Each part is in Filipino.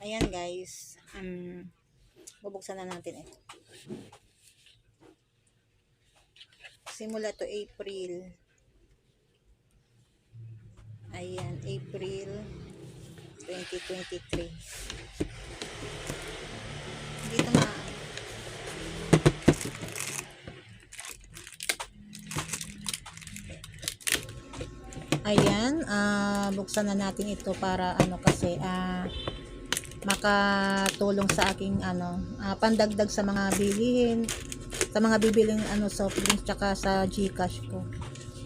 Ayan guys. Um, bubuksan na natin ito. Simula to April. Ayan, April 2023. Dito ma Ayan, ah buksan na natin ito para ano kasi ah makatulong sa aking ano ah, pandagdag sa mga bilihin sa mga bibiling ano soft drinks tsaka sa GCash ko.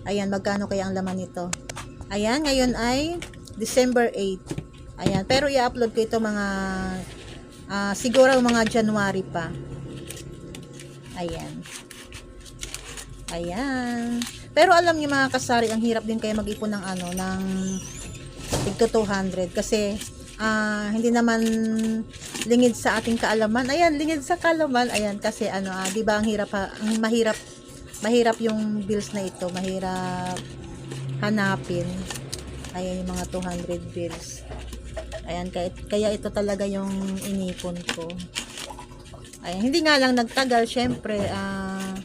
Ayan, magkano kaya ang laman nito? Ayan, ngayon ay December 8. Ayan, pero i-upload ko ito mga ah, siguro mga January pa. Ayan. Ayan. Pero alam niyo mga kasari, ang hirap din kaya mag-ipon ng ano, ng tigto 200 kasi ah, hindi naman lingid sa ating kaalaman. Ayan, lingid sa kaalaman. Ayan, kasi ano, ah, 'di ba ang hirap ang mahirap mahirap yung bills na ito, mahirap hanapin. Ayan yung mga 200 bills. Ayan, kaya, kaya ito talaga yung inipon ko. Ayan, hindi nga lang nagtagal, syempre, ah,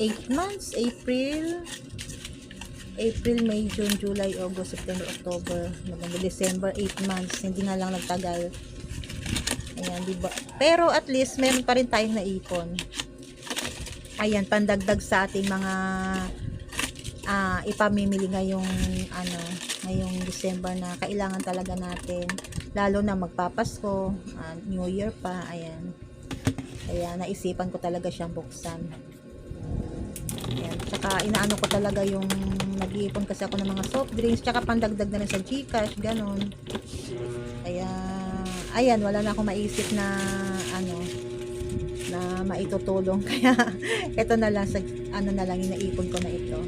8 months, April, April, May, June, July, August, September, October, November, December, 8 months. Hindi nga lang nagtagal. Ayan, di ba? Pero at least meron pa rin tayong naipon. Ayan, pandagdag sa ating mga ah ipamimili ngayong ano, ngayong December na kailangan talaga natin. Lalo na magpapasko, ah, New Year pa, ayan. Kaya naisipan ko talaga siyang buksan. Ayan. Tsaka inaano ko talaga yung nag-iipon kasi ako ng mga soft drinks. Tsaka pandagdag na rin sa Gcash, ganun. Kaya, ayan, wala na akong maisip na, ano, na maitutulong. Kaya, ito na lang, sa, ano na lang, inaipon ko na ito.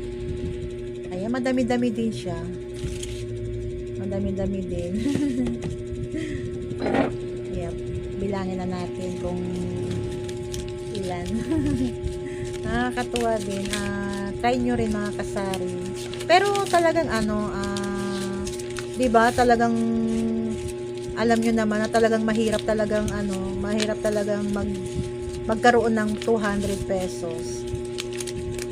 Ayan, madami-dami din siya. Madami-dami din. yep. Bilangin na natin kung ilan. Nakakatuwa din. Ah, try nyo rin mga kasari. Pero talagang ano, ah, 'di ba? Talagang alam nyo naman na talagang mahirap talagang ano, mahirap talagang mag magkaroon ng 200 pesos.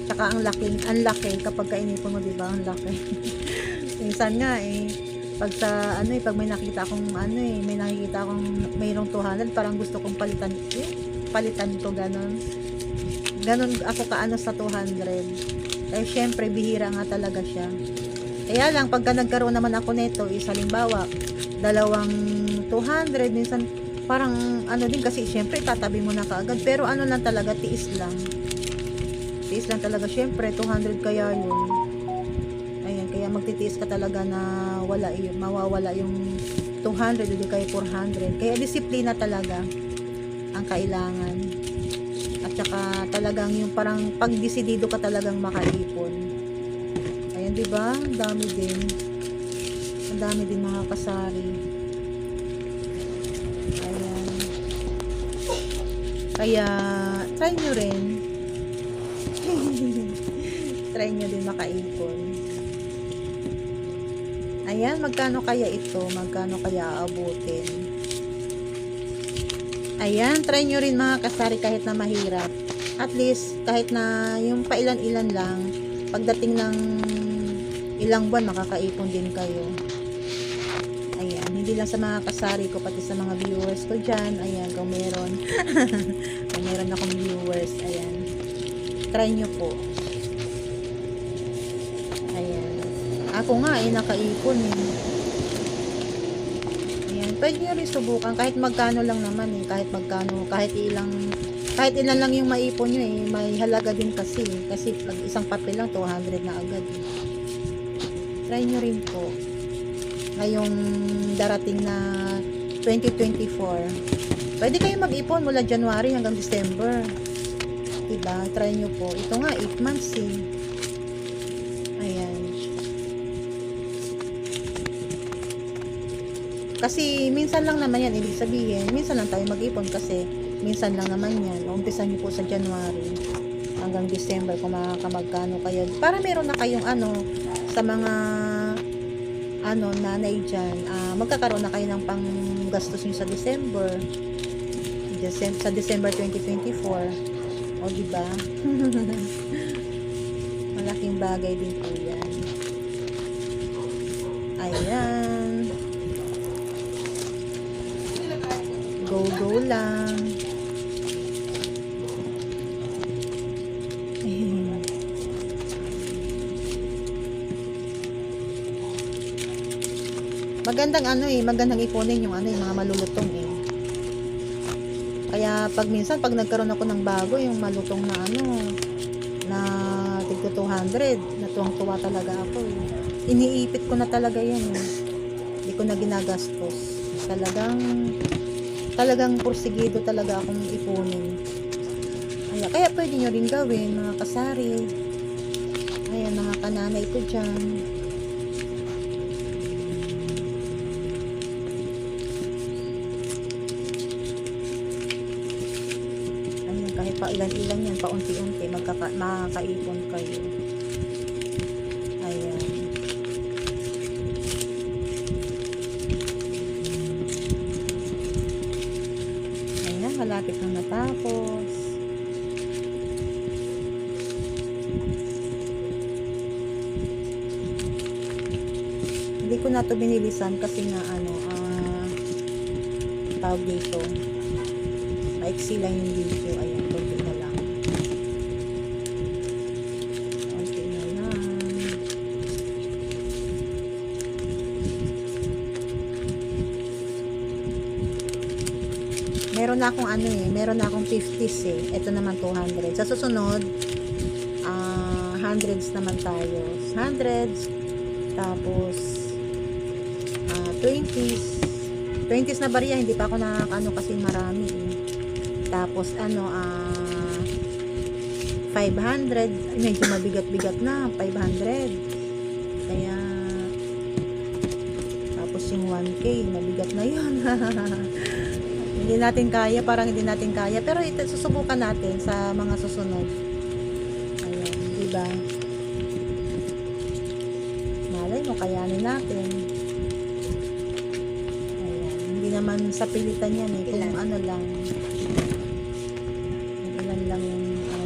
Tsaka ang laki, ang laki kapag kainipon mo, 'di ba? Ang laki. Minsan nga eh pag sa ano eh pag may nakita akong ano eh may nakikita akong mayroong 200 parang gusto kong palitan eh, palitan ko ganon ganun ako kaano sa 200 eh syempre bihira nga talaga siya. Kaya lang pagka nagkaroon naman ako nito is halimbawa dalawang 200 minsan parang ano din kasi syempre tatabi mo na kaagad. Pero ano lang talaga tiis lang. Tiis lang talaga. Syempre 200 kaya yun. Ayan kaya magtitiis ka talaga na wala yun mawawala yung 200 hindi kaya 400 kaya disiplina talaga ang kailangan at talagang yung parang pagdesidido ka talagang makaipon. Ayan, di ba? Dami din. Ang dami din mga kasari. Ayan. Kaya, try nyo rin. try nyo din makaipon. Ayan, magkano kaya ito? Magkano kaya aabutin? Ayan, try nyo rin mga kasari kahit na mahirap. At least, kahit na yung pailan-ilan lang, pagdating ng ilang buwan, makakaipon din kayo. Ayan, hindi lang sa mga kasari ko, pati sa mga viewers ko dyan. Ayan, kung meron. kung meron akong viewers, ayan. Try nyo po. Ayan. Ako nga, eh, nakaipon eh. Pwede nyo rin subukan. Kahit magkano lang naman eh, kahit magkano, kahit ilang kahit ilan lang yung maipon nyo eh, may halaga din kasi eh. kasi pag isang papel lang 200 na agad eh. try nyo rin po. Ngayong darating na 2024 pwede kayo mag-ipon mula January hanggang December. Diba, try nyo po. Ito nga 8 months eh Kasi minsan lang naman yan, ibig sabihin, minsan lang tayo mag-ipon kasi minsan lang naman yan. Umpisa niyo po sa January hanggang December kung makakamagkano kayo. Para meron na kayong ano, sa mga ano, nanay dyan, ah, magkakaroon na kayo ng panggastos nyo sa December. Decem- sa December 2024. O, di ba? Malaking bagay din po yan. Ayan. Go, go lang. Magandang ano eh, magandang ipunin yung ano yung mga malulutong eh. Kaya pag minsan pag nagkaroon ako ng bago yung malutong na ano na tigto 200, natuwang-tuwa talaga ako eh. Iniipit ko na talaga yan eh. Hindi ko na ginagastos. Talagang talagang porsigido talaga akong ipunin. Kaya, kaya pwede nyo rin gawin mga kasari. Ayan, mga kananay ko dyan. Ayun, kahit pa ilan-ilan yan, paunti-unti, magkaka makakaipon kayo. Ko na to binilisan kasi nga ano, ah, tawag dito. Maiksi lang yung video. Ayan, konti na lang. Konti na lang. Meron na akong ano eh, meron na akong 50s eh. Ito naman 200. Sa susunod, ah, hundreds naman tayo. Hundreds, tapos 20s. 20s na bariya, hindi pa ako nakakano kasi marami eh. Tapos ano, ah 500, ay, medyo mabigat-bigat na, 500. Kaya, tapos yung 1K, mabigat na yun. hindi natin kaya, parang hindi natin kaya. Pero ito, susubukan natin sa mga susunod. Ayan, di naman sa pilitan yan eh. Kung Ilan? ano lang. Ilan lang yung ano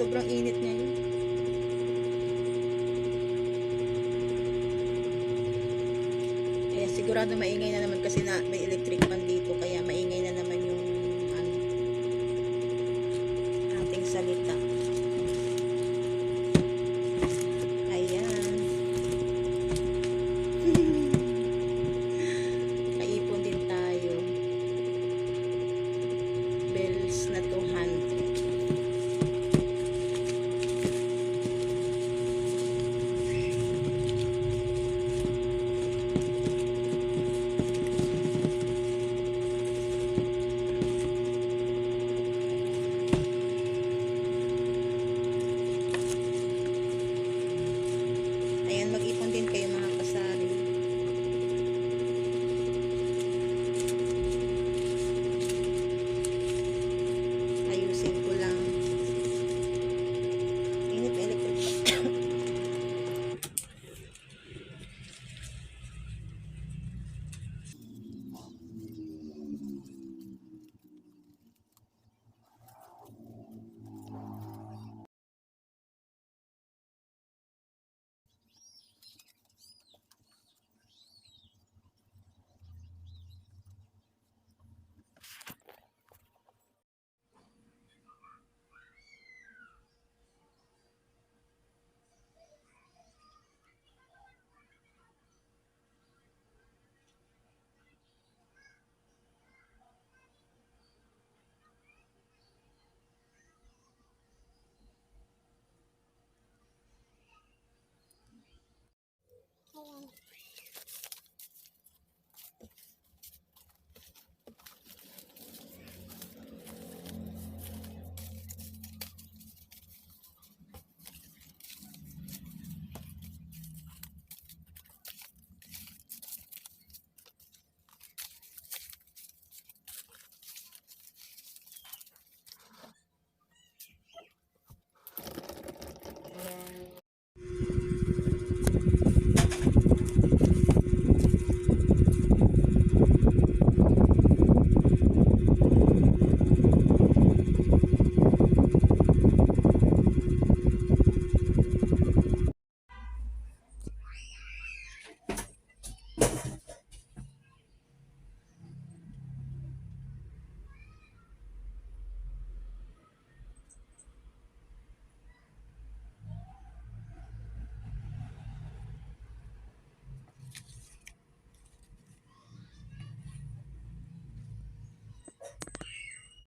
Sobrang init ngayon. Kaya sigurado maingay na naman kasi na may electric fan dito. Kaya maingay na naman yung ano, ating salita. Ayan. Kaipon din tayo. Bells na 200. Ayan.